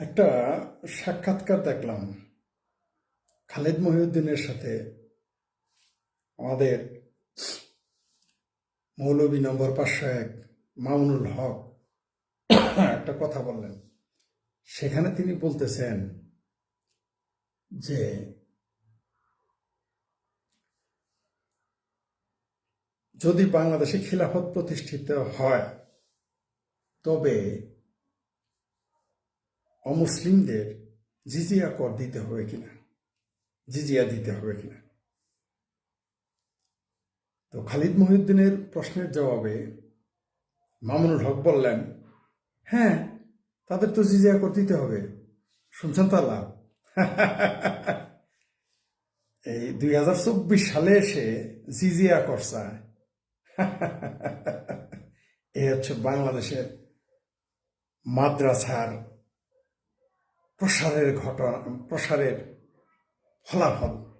একটা সাক্ষাৎকার দেখলাম খালেদ মহিউদ্দিনের সাথে। আমাদের মৌলবী নম্বর পাঁচশো এক মামুনুল হক একটা কথা বললেন। সেখানে তিনি বলতেছেন যে, যদি বাংলাদেশে খিলাফত প্রতিষ্ঠিত হয়, তবে অমুসলিমদের জিজিয়া কর দিতে হবে কিনা? জিজিয়া দিতে হবে কিনা? তো খালিদ মহিউদ্দিনের প্রশ্নের জবাবে মামুনুল হক বললেন হ্যাঁ তাদের তো জিজিয়া কর দিতে হবে। শুনছেন তো লাভ? এই দুই হাজার চব্বিশ সালে এসে জিজিয়া কর চায়। এই হচ্ছে বাংলাদেশের মাদ্রাসার প্রসারের ঘটনা, প্রসারের ফলাফল।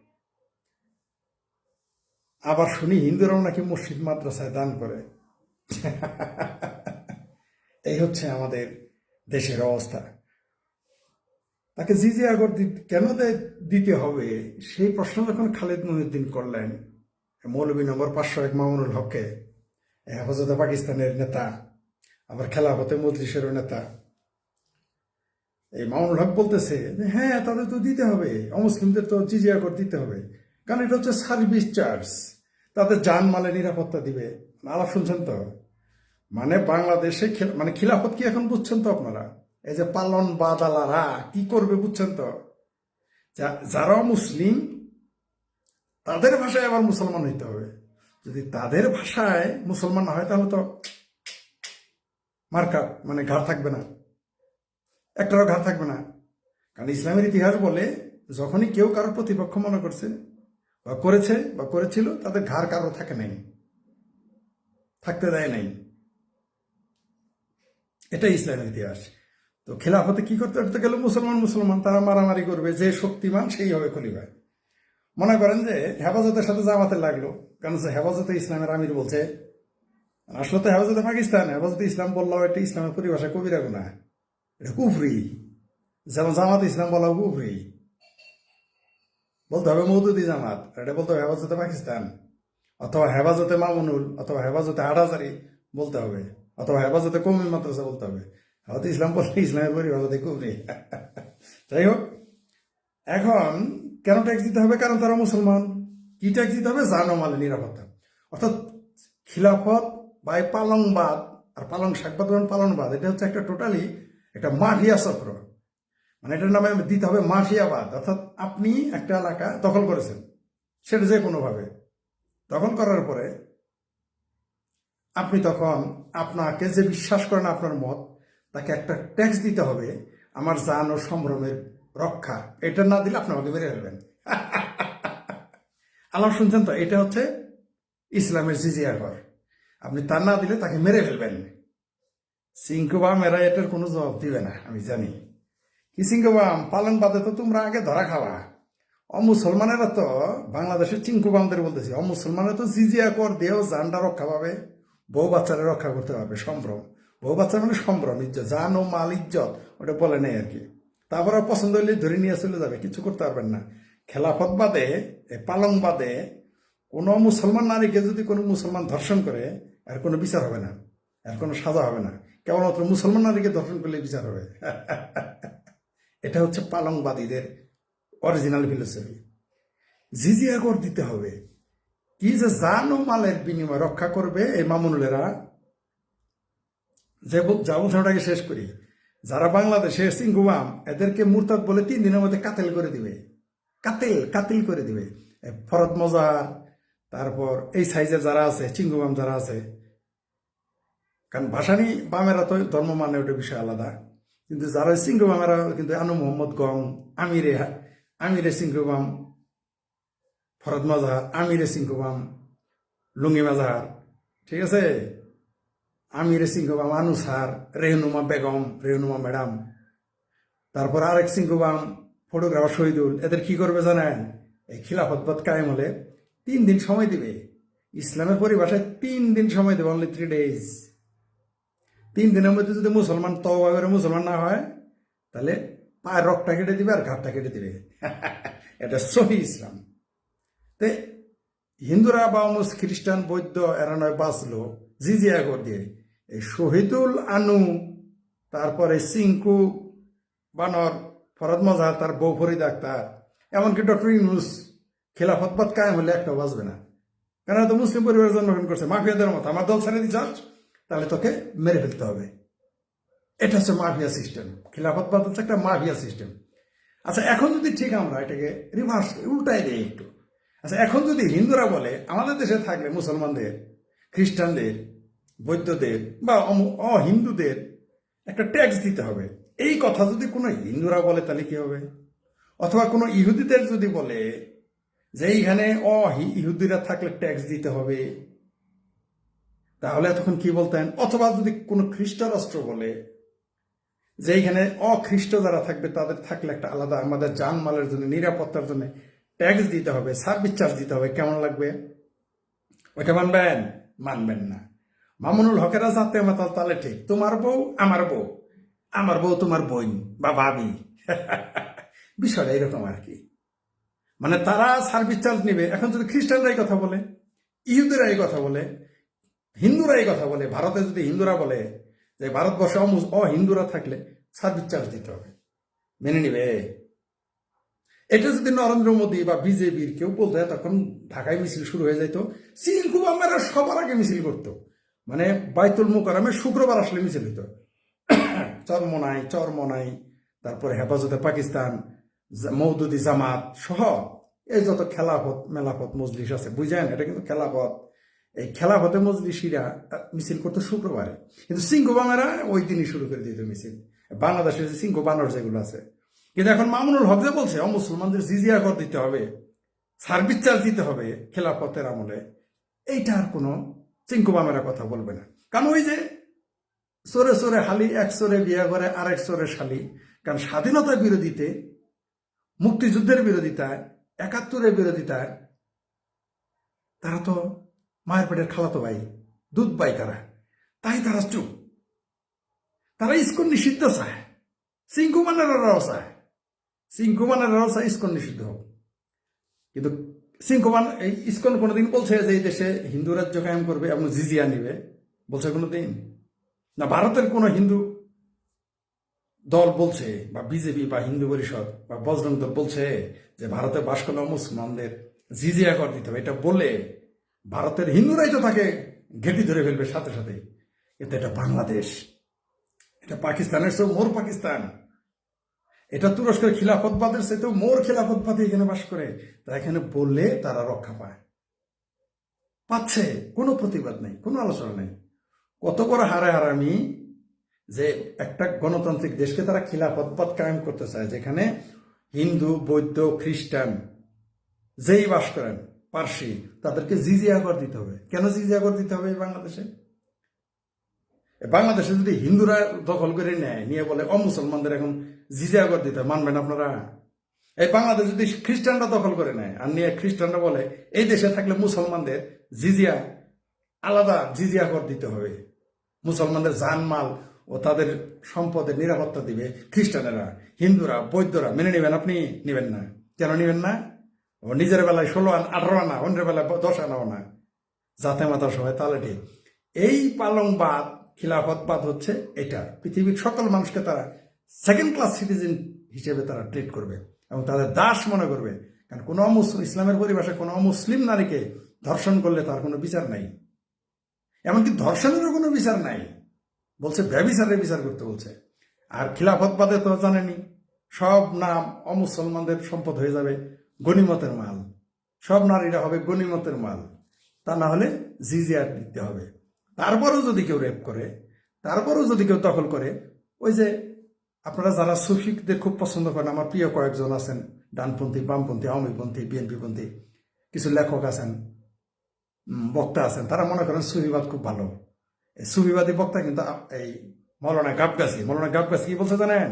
আবার শুনি হিন্দুরাও নাকি মসজিদ, মাদ্রাসায় দান করে। এই হচ্ছে আমাদের দেশের অবস্থা। তাকে জিজি আগর কেন দিতে হবে? সেই প্রশ্ন যখন খালেদ মহিউদ্দিন করলেন মৌলবী নম্বর পাঁচশো এক মামুনুল হককে হেফাজতে পাকিস্তানের নেতা, আবার খেলাফতে মজলিসেরও নেতা। এই মামুনুল হক বলতেছে হ্যাঁ তাদের তো দিতে হবে। অমুসলিমদের তো জিজিয়া কর দিতে হবে। কারণ এটা হচ্ছে সার্ভিস চার্জ। তাদের যান মালে নিরাপত্তা দিবে। আলাপ শুনছেন তো? মানে বাংলাদেশে মানে খিলাফত কি এখন বুঝছেন তো আপনারা? এই যে পালন বাদালারা কি করবে বুঝছেন তো? যারা মুসলিম, তাদের ভাষায় আবার মুসলমান হইতে হবে। যদি তাদের ভাষায় মুসলমান না হয় তাহলে তো মার্কা মানে ঘাড় থাকবে না। একটারও ঘাড় থাকবে না। কারণ ইসলামের ইতিহাস বলে যখনই কেউ কারও প্রতিপক্ষ মনে করছে বা করেছে বা করেছিল, তাদের ঘাড় কারও থাকে নাই, থাকতে দেয় নাই। এটাই ইসলামের ইতিহাস। তো খেলাফতে কি করতে করতে গেলে? মুসলমান মুসলমান, তারা মারামারি করবে, যে শক্তিমান সেই হবে খলিফা। মনে করেন যে হেফাজতের সাথে জামাতে লাগল কারণ হেফাজতে ইসলামের আমির বলছে, আসলে তো হেফাজতে পাকিস্তান, হেফাজতে ইসলাম বললাম এটা ইসলামের পরিভাষা কবিরা গুণা এটা কুফরি। যেমন জামাত ইসলাম বলা কুফরি। বলতে হবে মৌদুদি জামাত। এটা বলতে হবে হেফাজতে পাকিস্তান। অথবা হেফাজতে মামুনুল, অথবা হেফাজতে আড়াজারি বলতে হবে। অথবা হেফাজতে কৌমি মাদ্রাসা বলতে হবে। হয়তো ইসলাম বললে ইসলামের পরিভাষাতে কুফরি। যাই হোক, এখন কেন ট্যাক্স দিতে হবে? কারণ তারা মুসলমান। কি ট্যাক্স দিতে হবে? জানো মালে নিরাপত্তা। অর্থাৎ খিলাফত বা এই পালংবাদ, আর পালং শাকবাদ পালনবাদ এটা হচ্ছে একটা টোটালি একটা মাফিয়া চক্র। মানে এটার নামে দিতে হবে মাফিয়াবাদ। অর্থাৎ আপনি একটা এলাকা দখল করেছেন, সেটা যে কোনোভাবে। দখল করার পরে আপনি তখন আপনাকে যে বিশ্বাস করেন আপনার মত, তাকে একটা ট্যাক্স দিতে হবে, আমার জান ও সম্ভ্রমের রক্ষা। এটা না দিলে আপনি আমাকে মেরে ফেলবেন। আলাপ শুনছেন তো? এটা হচ্ছে ইসলামের জিজিয়া ঘর। আপনি তা না দিলে তাকে মেরে ফেলবেন। সিংকুবাম এরা এটার কোনো জবাব দিবে না, আমি জানি। কি সিংকুবাম পালন বাদে তো তোমরা আগে ধরা খাওয়া। অমুসলমানেরা তো বাংলাদেশের চিঙ্কুবামদের বলতেছি, অমুসলমানেরা তো জিজিয়া কর দিয়েও জানটা রক্ষা পাবে, বউ বাচ্চারা রক্ষা করতে পারবে, সম্ভ্রম। বউ বাচ্চা মানে সম্ভ্রম, ইজ্জত, জান ও মাল ইজ্জত, ওটা বলে নেই আর কি। তারপরে পছন্দ হলে ধরে নিয়ে চলে যাবে, কিছু করতে পারবেন না। খেলাফত বাদে পালং বাদে, কোনো মুসলমান নারীকে যদি কোনো মুসলমান ধর্ষণ করে আর কোনো বিচার হবে না আর কোনো সাজা হবে না। কেবলমাত্র মুসলমান নারীকে ধর্ষণ করলে বিচার হবে। এটা হচ্ছে পালংবাদীদের অরিজিনাল ফিলোসফি জিজিয়া কর দিতে হবে। কি যে জান ও মালের বিনিময় রক্ষা করবে এই মামুনুলেরা? যে যা শেষ করি। যারা বাংলাদেশে সিংগুমাম এদেরকে মুরতাদ বলে তিন দিনের মধ্যে কাতেল করে দিবে। কাতেল, কাতিল করে দিবে। ফরত মজার, তারপর এই সাইজের যারা আছে চিঙ্গুমাম যারা আছে কারণ ভাসানি বামেরা তো ধর্ম মানে ওটা বিষয় আলাদা। কিন্তু যারা সিংগুমামেরা কিন্তু আনু মোহাম্মদ গং আমিরে আমিরে সিংগুমাম ফরদ মজাহার, আমিরে সিংগুমাম লুঙ্গি মাজাহার, ঠিক আছে? আমিরে সিংগুমাম আনুসার রেহনুমা বেগম, রেহনুমা ম্যাডাম। তারপর আরেক সিংগুবাম ফটোগ্রাফার শহীদুল। এদের কি করবে জানেন? এই খিলাফতবাদ কায়েম হলে তিন দিন সময় দিবে। ইসলামের পরিভাষায় তিন দিন সময় দেবে অনলি থ্রি ডেজ তিন দিনের মধ্যে যদি মুসলমান তওবা করে মুসলমান না হয়, তাহলে পায়ের রকটা কেটে দিবে আর ঘাটটা কেটে দিবে। এটা সহি ইসলাম। তে হিন্দুরা বা মুস খ্রিস্টান, বৌদ্ধ, এরা নয়, বাঁচলো। জিজিয়া কর দিয়ে। এই শহীদুল আনু, তারপরে সিংকু, বানর, ফরদ মজার, তার বউ ফরিদ আক্তার, এমনকি ডক্টর ইউনুস খেলাফতবাদ কায়েম হলে একটা বাঁচবে না। কেন তো মুসলিম পরিবারে জন্মগ্রহণ করছে। মাফিয়াদের মতো। আমার দল ছেড়ে দিচ্ছ তাহলে তোকে মেরে ফেলতে হবে। এটা হচ্ছে মাফিয়া সিস্টেম। খিলাফতবাদ হচ্ছে একটা মাফিয়া সিস্টেম। আচ্ছা এখন যদি ঠিক আমরা এটাকে রিভার্স উল্টাই দিই একটু। আচ্ছা এখন যদি হিন্দুরা বলে, আমাদের দেশে থাকলে মুসলমানদের, খ্রিস্টানদের, বৌদ্ধদের বা অহিন্দুদের একটা ট্যাক্স দিতে হবে। এই কথা যদি কোনো হিন্দুরা বলে, তাহলে কি হবে? অথবা কোনো ইহুদিদের যদি বলে যে এইখানে অ ইহুদিরা থাকলে ট্যাক্স দিতে হবে। তাহলে তখন কি বলতেন? অথবা যদি কোনো খ্রিস্ট রাষ্ট্র বলে যে এইখানে অখ্রিস্ট যারা থাকবে, তাদের থাকলে একটা আলাদা আমাদের জানমালের জন্য, নিরাপত্তার জন্য ট্যাক্স দিতে হবে, সার্ভিস চার্জ দিতে হবে, কেমন লাগবে? ওইটা মানবেন? মানবেন না। মামুনুল হকেরা যাতে মাতাল তাহলে ঠিক। তোমার বউ, আমার বউ। আমার বউ তোমার বোন বা ভাবি। বিষয়টা এরকম আর কি। মানে তারা সার্ভিস চার্জ নেবে। এখন যদি খ্রিস্টানরাই কথা বলে ইহুদিরা এই কথা বলে হিন্দুরা এই কথা বলে, ভারতে যদি হিন্দুরা বলে যে ভারতবর্ষে অহিন্দুরা থাকলে সার্ভিস চার্জ দিতে হবে। মেনে নিবে। এটা যদি নরেন্দ্র মোদী বা বিজেপির কেউ বলতো তখন ঢাকায় মিছিল শুরু হয়ে যেত। সিঙ্কু আমরা সবার আগে মিছিল করতো। মানে বাইতুল মুকারামে শুক্রবার আসলে মিছিল হইতো। চরমনাই চরমনাই তারপরে হেফাজতে পাকিস্তান মৌদুদি জামাত সহ এই যত খেলাফত, মেলাফত, মজলিস আছে, বুঝেন? এটা কিন্তু খেলাফত। এই খেলাফতে মজলিসিরা আহ, মিছিল করতো শুক্রবারে। কিন্তু সিংহ বাংলারা ওই দিনই শুরু করে দিত মিছিল। বাংলাদেশের যে সিংহ বানর যেগুলো আছে। কিন্তু এখন মামুনুল হক যে বলছে অমুসলমানদের জিজিয়া কর দিতে হবে সার্ভিস চার্জ দিতে হবে খেলাফতের আমলে। এইটা আর কোনো চিঙ্কু বামেরা কথা বলবে না। কারণ ওই যে চোরে চোরে হালি এক চোরে বিয়ে করে আরেক চোরে শালি। কারণ স্বাধীনতার বিরোধীতে মুক্তিযুদ্ধের বিরোধিতায় একাত্তরের বিরোধিতায় তারা তো মায়ের পেটের খালাতো ভাই, দুধ পাই তারা। তাই তারা চুপ। তারা ইস্কন নিষিদ্ধ চায়। সিংকু মানেরাও চায়। সিংকু মানেরাও চায় ইস্কন নিষিদ্ধ। হোক কিন্তু সিংকমান এই ইস্কন কোনোদিন বলছে যে এই দেশে হিন্দু রাজ্য কায়েম করবে এবং জিজিয়া নিবে। বলছে কোনোদিন? না, ভারতের কোনো হিন্দু দল বলছে, বা বিজেপি, বা হিন্দু পরিষদ, বা বজরং দল বলছে যে ভারতে বাস করলে মুসলমানদের জিজিয়া কর দিতে হবে। এটা বলে ভারতের হিন্দুরাই তো তাকে ঘেটি ধরে ফেলবে সাথে সাথে। কিন্তু এটা বাংলাদেশ। এটা পাকিস্তানের চেয়েও মোর পাকিস্তান। এটা তুরস্কের খিলাফতবাদের চাইতেও মোর খিলাফতবাদী এখানে বাস করে। তা এখানে বললে তারা রক্ষা পায়। পাচ্ছে, কোনো প্রতিবাদ নেই, কোনো আলোচনা নেই। কত বড় হারে হারামি যে একটা গণতান্ত্রিক দেশকে তারা খিলাফতবাদ কায়েম করতে চায়, যেখানে হিন্দু, বৌদ্ধ, খ্রিস্টান যেই বাস করেন পার্সি তাদেরকে জিজিয়া কর দিতে হবে। কেন জিজিয়া কর দিতে হবে বাংলাদেশে? বাংলাদেশে যদি হিন্দুরা দখল করে নেয়, নিয়ে বলে অমুসলমানদের এখন জিজিয়া কর দিতে মানবেন আপনারা? এই বাংলাদেশ যদি খ্রিস্টানরা দখল করে নেয়, আর নিয়ে খ্রিস্টানরা বলে, এই দেশে থাকলে মুসলমানদের জিজিয়া, আলাদা জিজিয়া কর দিতে হবে। মুসলমানদের জানমাল ও তাদের সম্পদের নিরাপত্তা দিবে খ্রিস্টানেরা, হিন্দুরা বৈদ্যরা মেনে নেবেন আপনি? নেবেন না। কেন নেবেন না? ও, নিজের বেলায় ষোলো আনা, আঠারো আনা, অন্যের বেলায় দশ আনাও না জাতে মাতার সবাই তাহলে ঠিক। এই পালংবাদ, খিলাফতবাদ হচ্ছে এটা। পৃথিবীর সকল মানুষকে তারা সেকেন্ড ক্লাস সিটিজেন হিসেবে তারা ট্রিট করবে এবং তাদের দাস মনে করবে। কারণ কোনো অমুসলিম, ইসলামের পরিভাষায় কোনো অমুসলিম নারীকে ধর্ষণ করলে তার কোনো বিচার নাই। এমনকি ধর্ষণেরও কোনো বিচার নাই। বলছে ব্যবিচারের বিচার করতে বলছে। আর খিলাফতবাদে তো জানেনি সব নাম অমুসলমানদের সম্পদ হয়ে যাবে। গনিমতের মাল। সব নারীরা হবে গনিমতের মাল। তা না হলে জিজিয়ার দিতে হবে। তারপরেও যদি কেউ রেপ করে, তারপরেও যদি কেউ দখল করে, ওই যে আপনারা যারা সুফিকদের খুব পছন্দ করেন, আমার প্রিয় কয়েকজন আছেন, ডানপন্থী, বামপন্থী, আওয়ামীপন্থী, বিএনপিপন্থী, কিছু লেখক আছেন বক্তা আছেন, তারা মনে করেন সুফিবাদ খুব ভালো। সুফিবাদী বক্তা কিন্তু এই মৌলানা গাবগাছি। মৌলানা গাবগাছি কি বলছে জানেন?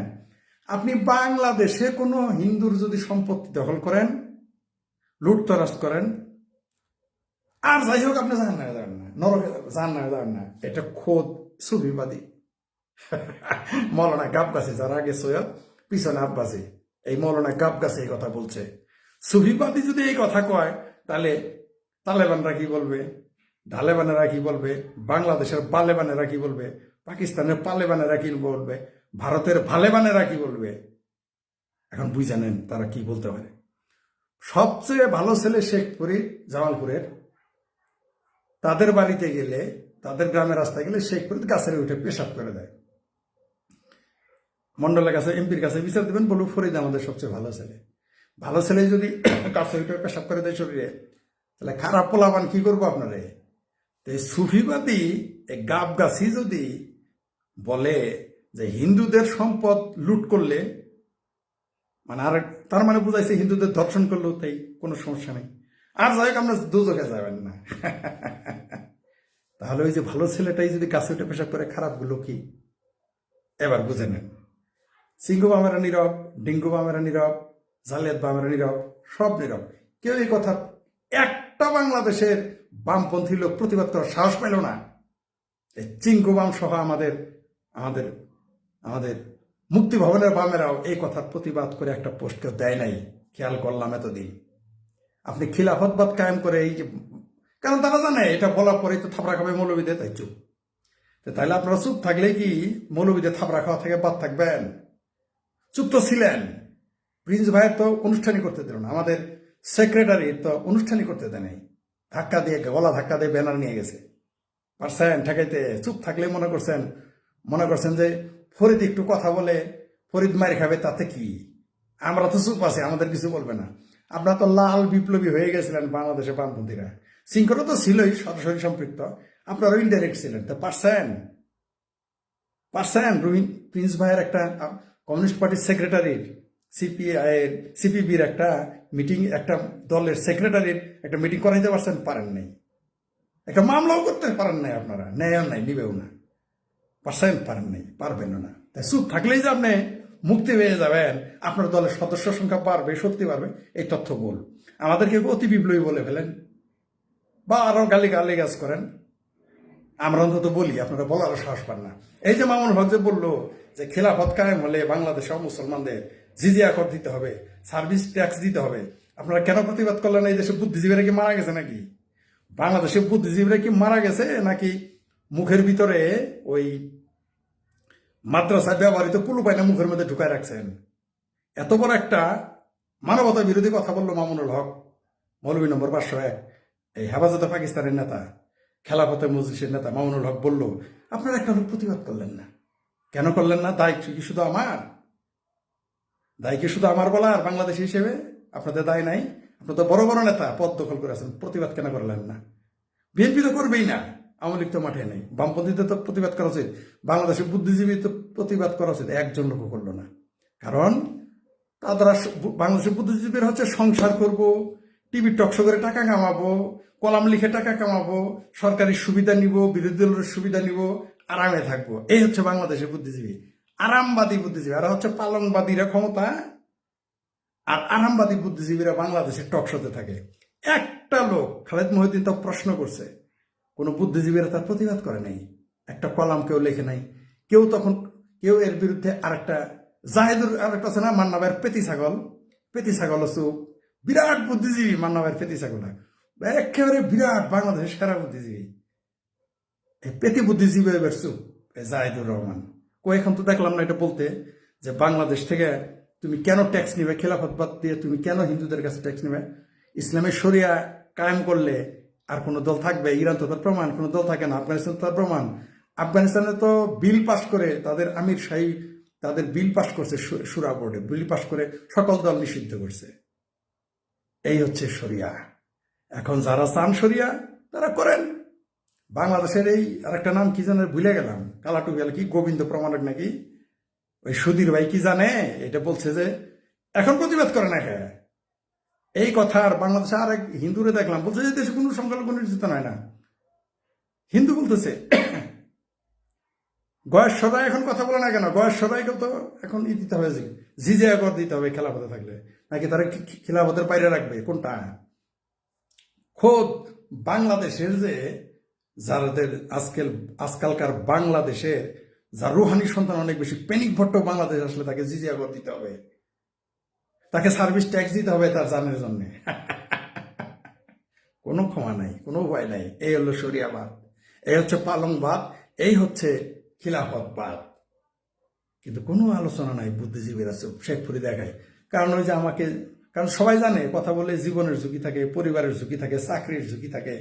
আপনি বাংলাদেশে কোনো হিন্দুর যদি সম্পত্তি দখল করেন, লুটতরাজ করেন, আর যাই হোক, আপনি জানেন না না, নরকে জান না যাবেন না। এটা খোদ সুফিবাদী। মৌলানা গাবগাছি, যারা আগে সৈয়দ, পিছনে আব্বাসে এই মৌলানা গাব গাছে এই কথা বলছে। সুফিবাদী যদি এই কথা কয়, তাহলে তালেবানরা কি বলবে? ঢালেবানেরা কি বলবে? বাংলাদেশের বালেবানেরা কি বলবে? পাকিস্তানের পালেবানেরা কি বলবে? ভারতের ভালেবানেরা কি বলবে? এখন বুঝে নেন তারা কি বলতে পারে। সবচেয়ে ভালো ছেলে শেখপুরি, জামালপুরের। তাদের বাড়িতে গেলে, তাদের গ্রামের রাস্তায় গেলে শেখপুরি গাছের উঠে পেশাব করে দেয়। মন্ডলের কাছে, এমপির কাছে বিচার দেবেন বলুন ফরিদ আমাদের সবচেয়ে ভালো ছেলে। ভালো ছেলে যদি গাছে উঠে পেশাব করে দেয় শরীরে, তাহলে খারাপ পোলাপান কি করব আপনারে? তো এই সুফিবাদী এই গাব গাছি যদি বলে যে হিন্দুদের সম্পদ লুট করলে মানে আর তার মানে বুঝাইছে হিন্দুদের ধর্ষণ করলেও তাই কোনো সমস্যা নেই। আর যাই হোক, আমরা দুজকে যাবেন না। তাহলে ওই যে ভালো ছেলেটাই যদি গাছে উঠে পেশাব করে, খারাপগুলো কি? এবার বুঝে নেন। সিংহ বামেরা নীরব, ডিঙ্গু বামেরা নীরব, জালিয়াত বামেরা নীরব, সব নীরব। কেউ এই কথা একটা বাংলাদেশের বামপন্থী লোক প্রতিবাদ করার সাহস পেল না। এই চিঙ্কু বাম সহ আমাদের আমাদের আমাদের মুক্তি ভবনের বামেরাও এই কথার প্রতিবাদ করে একটা পোস্ট কেউ দেয় নাই। খেয়াল করলাম এতদিন। আপনি খিলাফতবাদ কায়েম করে এই যে কারণ তারা জানে, এটা বলার পরেই তো থাপড়া খাবে মৌলবীদের তাই চুপ। তাহলে আপনারা চুপ থাকলে কি মৌলবীদের থাপড়া খাওয়া থেকে বাদ থাকবেন? চুপ তো ছিলেন। প্রিন্স ভাইয়ের তো অনুষ্ঠানই করতে দিল না, আমাদের সেক্রেটারি তো অনুষ্ঠানই করতে দেয় ধাক্কা দিয়ে গলা ধাক্কা দিয়ে ব্যানার নিয়ে গেছে। পারছেন ঠেকাইতে? চুপ থাকলে মনে করছেন মনে করছেন যে ফরিদ একটু কথা বলে, ফরিদ মারি খাবে, তাতে কি? আমরা তো চুপ আছি, আমাদের কিছু বলবে না। আপনারা তো লাল বিপ্লবী হয়ে গেছিলেন বাংলাদেশে বামপন্থীরা। সিংকরও তো ছিলই, সরাসরি সম্পৃক্ত। আপনারও ইনডাইরেক্ট ছিলেন, তো পারছেন? পারছেন? রোহিন, প্রিন্স ভাইয়ের একটা কমিউনিস্ট পার্টির সেক্রেটারির সিপিআই সিপিআইয়ের সিপিবির একটা মিটিং একটা দলের সেক্রেটারির একটা মিটিং করাইতে পারছেন, পারেন নাই। একটা মামলাও করতে পারেন নাই আপনারা নেয়ও নাই, নিবেও না। পারছেন পারেন নাই পারবেন না। তাই চুপ থাকলেই যে আপনি মুক্তি পেয়ে যাবেন, আপনার দলের সদস্য সংখ্যা বাড়বে সত্যি বাড়বে, এই তথ্য বল আমাদেরকে অতি বিপ্লবী বলে ফেলেন বা আরও গালি গালি গাছ করেন। আমরা অন্তত বলি, আপনারা বলারও সাহস পান না। এই যে মামুন হক যে বলল যে খেলাফত কায়েম হলে বাংলাদেশে মুসলমানদের জিজিয়া কর দিতে হবে, সার্ভিস ট্যাক্স দিতে হবে। আপনারা কেন প্রতিবাদ করলেন? এই দেশে বুদ্ধিজীবীরা কি মারা গেছে নাকি? বাংলাদেশে বুদ্ধিজীবীরা কি মারা গেছে নাকি মুখের ভিতরে ওই মাদ্রাসায় ব্যবহৃত কুলু পায়না মুখের মধ্যে ঢুকায় রাখছেন। এত বড় একটা মানবতা বিরোধী কথা বলল মামুনুল হক মৌলবী নম্বর পাঁচশো এক। এই হেফাজতে পাকিস্তানের নেতা, খেলাফতে মজলিসের নেতা মামুনুল হক বলল, আপনারা একটা প্রতিবাদ করলেন না। কেন করলেন না? দায় কি শুধু আমার? দায় কি শুধু আমার বলার বাংলাদেশি হিসেবে? আপনাদের দায় নাই। আপনার তো বড় বড় নেতা পদ দখল করে আছেন প্রতিবাদ কেন করলেন না? বিএনপি তো করবেই না। আওয়ামী লীগ তো মাঠে নেই। বামপন্থীদের তো প্রতিবাদ করা উচিত। বাংলাদেশের বুদ্ধিজীবী তো প্রতিবাদ করা উচিত। একজন লোক করল না। কারণ তারা বাংলাদেশের বুদ্ধিজীবীর হচ্ছে সংসার করব, টিভি টকশো করে টাকা কামাবো, কলাম লিখে টাকা কামাবো, সরকারি সুবিধা নিব, বিরোধী দলের সুবিধা নিব, আরামে থাকব। এই হচ্ছে বাংলাদেশের বুদ্ধিজীবী। আরামবাদী বুদ্ধিজীবী। আর হচ্ছে পালনবাদীরা ক্ষমতা, আর আরামবাদী বুদ্ধিজীবীরা বাংলাদেশের টকশোতে থাকে। একটা লোক, খালেদ মহিউদ্দিন তো প্রশ্ন করছে কোনো বুদ্ধিজীবীরা তার প্রতিবাদ করে নাই। একটা কলাম কেউ লেখে নাই। কেউ তখন, কেউ এর বিরুদ্ধে আরেকটা জাহেদুর, আরেকটা আছে না, মান্নাবের পেতি ছাগল। পেতি ছাগল চুপ বিরাট বুদ্ধিজীবী, মান্নাবের পেতি ছাগল। একেবারে বিরাট বাংলাদেশের সেরা বুদ্ধিজীবী। এই পেতি বুদ্ধিজীবী এবার চুপ জাহেদুর রহমান। কো এখন তো দেখলাম না এটা বলতে, যে বাংলাদেশ থেকে তুমি কেন ট্যাক্স নিবে খেলাফত বাদ দিয়ে তুমি কেন হিন্দুদের কাছে ট্যাক্স নিবে? ইসলামের শরিয়া কায়েম করলে আর কোনো দল থাকবে, ইরান তো তার প্রমাণ, কোনো দল থাকে না, আফগানিস্তান তার প্রমাণ। আফগানিস্তানে তো বিল পাস করে তাদের আমির শাহী তাদের বিল পাস করছে সুরা বোর্ডে, বিল পাস করে সকল দল নিষিদ্ধ করছে। এই হচ্ছে শরিয়া। এখন যারা চান শরিয়া, তারা করেন। বাংলাদেশের এই আরেকটা নাম কি জানে, ভুলে গেলাম। কালাটুবিয়াল কি, গোবিন্দ প্রমাণক নাকি? ওই সুধীর ভাই কি জানে? এটা বলছে যে, এখন প্রতিবাদ করে না হ্যাঁ এই কথা আর বাংলাদেশে আর এক হিন্দুরে দেখলাম। বলছে যে দেশে কোনো সংখ্যালঘু নির্যাতন হয় না? হিন্দু বলতেছে, গয়ের সদাই এখন কথা বলে না কেন? গয়ের সদাইকে তো এখন ই দিতে হবে জিজে কর দিতে হবে খেলাপথে থাকলে। নাকি তারা খেলাপথের বাইরে রাখবে? কোনটা? খোদ বাংলাদেশের যে যাদের আজকাল, আজকালকার বাংলাদেশের, যার রুহানি সন্তান অনেক বেশি, পেনিক ভট্ট বাংলাদেশ আসলে তাকে জিজিয়া কর দিতে হবে। তাকে সার্ভিস ট্যাক্স দিতে হবে তার জানের জন্য। কোনো ক্ষমা নাই, কোনো উপায় নাই। এই হলো শরিয়াবাদ। এই হচ্ছে পালংবাদ, এই হচ্ছে খিলাফতবাদ। কিন্তু কোনো আলোচনা নাই বুদ্ধিজীবীরা শেখ ফুরি দেখায় কারণ ওই যে আমাকে, কারণ সবাই জানে, কথা বলে জীবনের ঝুঁকি থাকে, পরিবারের ঝুঁকি থাকে, চাকরির ঝুঁকি থাকে,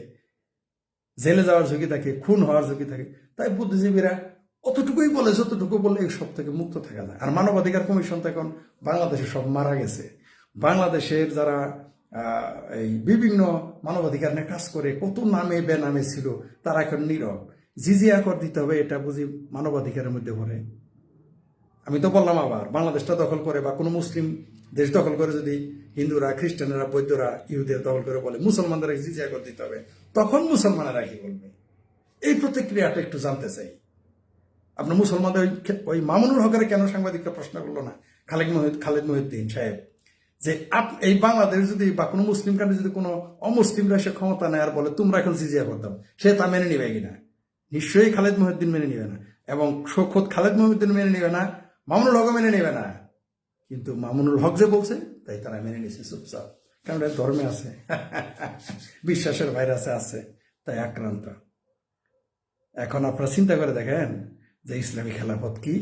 জেলে যাওয়ার ঝুঁকি থাকে, খুন হওয়ার ঝুঁকি থাকে। তাই বুদ্ধিজীবীরা অতটুকুই বলে যতটুকু বলে সব থেকে মুক্ত থাকা যায়। আর মানবাধিকার কমিশন তো এখন বাংলাদেশে সব মারা গেছে। বাংলাদেশের যারা এই বিভিন্ন মানবাধিকার নিয়ে কাজ করে, কত নামে বেনামে ছিল, তারা এখন নীরব। জিজিয়া কর দিতে হবে, এটা বুঝি মানবাধিকারের মধ্যে পড়ে। আমি তো বললাম আবার, বাংলাদেশটা দখল করে বা কোনো মুসলিম দেশ দখল করে যদি হিন্দুরা, খ্রিস্টানেরা, বৌদ্ধরা, ইহুদের দখল করে বলে মুসলমানদের জিজিয়া কর দিতে হবে, তখন মুসলমানেরা কি বলবে? এই প্রতিক্রিয়াটা একটু জানতে চাই। আপনার মুসলমানদের ওই মামুনুল হকের কেন সাংবাদিকরা প্রশ্ন করল না? খালেদ মহিদ খালেদ মহিউদ্দিন সাহেব, যে আপ- এই বাংলাদেশ যদি বা কোনো মুসলিম কান্ট্রি যদি কোনো অমুসলিমরা সে ক্ষমতা নেয় আর বলে, তোমরা এখন জিজিয়া করতাম সে তা মেনে নিবে কিনা? নিশ্চয়ই খালেদ মহিউদ্দিন মেনে নিবে না। এবং খোদ খালেদ মহিউদ্দিন মেনে নিবে না, মামুনুল হকও মেনে নিবে না। কিন্তু মামুনুল হক যে বলছে, তাই তারা মেনে নিয়েছে চুপচাপ। কারণ এটা ধর্মে আছে। বিশ্বাসের ভাইরাসে আছে। তাই আক্রান্ত। এখন আপনারা চিন্তা করে দেখেন যে ইসলামী খেলাফত কি?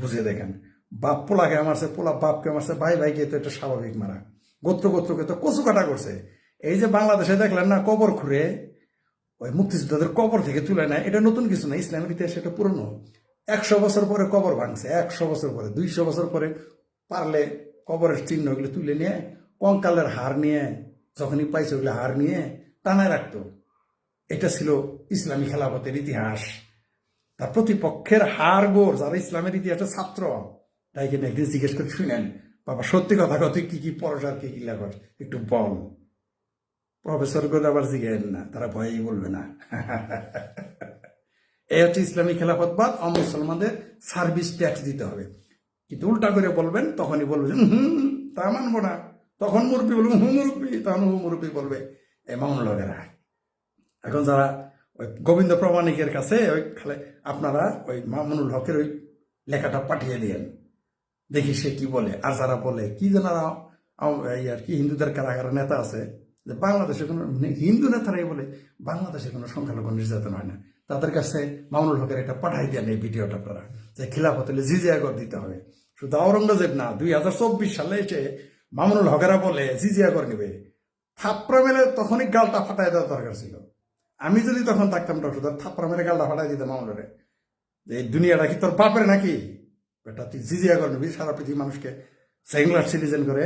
বুঝে দেখেন। বাপ পোলাকে মারছে, পোলা বাপকে মারছে, ভাই ভাইকে তো এটা স্বাভাবিক মারা। গোত্র গোত্রকে তো কচু কাটা করছে। এই যে বাংলাদেশে দেখলেন না, কবর খুঁড়ে ওই মুক্তিযোদ্ধাদের কবর থেকে তুলে নেয়। এটা নতুন কিছু না, ইসলামের ইতিহাস এটা পুরনো। একশো বছর পরে কবর ভাঙছে, একশো বছর পরে, দুইশো বছর পরে পারলে কবরের চিহ্নগুলো তুলে নিয়ে, কঙ্কালের হার নিয়ে, যখনই পাইছে ওগুলো হার নিয়ে টানায় রাখতো। এটা ছিল ইসলামী খেলাফতের ইতিহাস। তার প্রতিপক্ষের হার গোর যারা ইসলামের ইতিহাসের ছাত্র তাই কিনা একদিন জিজ্ঞেস করে শুনেন বাবা সত্যি কথা কত কি কি পড়স আর কি কি লেখস? একটু বল। প্রফেসর করে আবার জিজ্ঞেস না তারা ভয়েই বলবে না। এই হচ্ছে ইসলামী খেলাফতবাদ অমুসলমানদের সার্ভিস ট্যাক্স দিতে হবে। কিন্তু উল্টা করে বলবেন তখনই বলবে যে, হুম তা মানবো না। তখন মুরব্বী বলবে হুম মুরব্বী। তখন হুম মুরব্বী বলবে এমন লোকেরা এখন যারা ওই গোবিন্দ প্রমাণিকের কাছে ওই খালে আপনারা ওই মামুনুল হকের ওই লেখাটা পাঠিয়ে দিয়েন দেখি সে কি বলে, আর যারা বলে, কি যেন এই আর কি, হিন্দুদের কারা কারা নেতা আছে, যে বাংলাদেশে কোনো হিন্দু নেতারাই বলে, বাংলাদেশে কোনো সংখ্যালঘু নির্যাতন হয় না। তাদের কাছে মামুনুল হকের এটা পাঠাই দেন এই ভিডিওটা আপনারা, যে খিলাফত হলে জিজিয়া কর দিতে হবে। শুধু আওরঙ্গজেব না, দুই হাজার চব্বিশ সালে এসে মামুনুল হকেরা বলে, জিজিয়া কর নেবে। থাপ্পড়া মেলে তখনই গালটা ফাটাই দেওয়া দরকার ছিল। আমি যদি তখন থাকতাম ডক্টর তার থাপ্পড়া মেরে গালটা ফাটাই দিতাম আমাদের এই দুনিয়াটা কি তোর বাপের নাকি? বেটা, তুই জিজিয়া করে নিবি, সারা পৃথিবীর মানুষকে সেকুলার সিটিজেন করে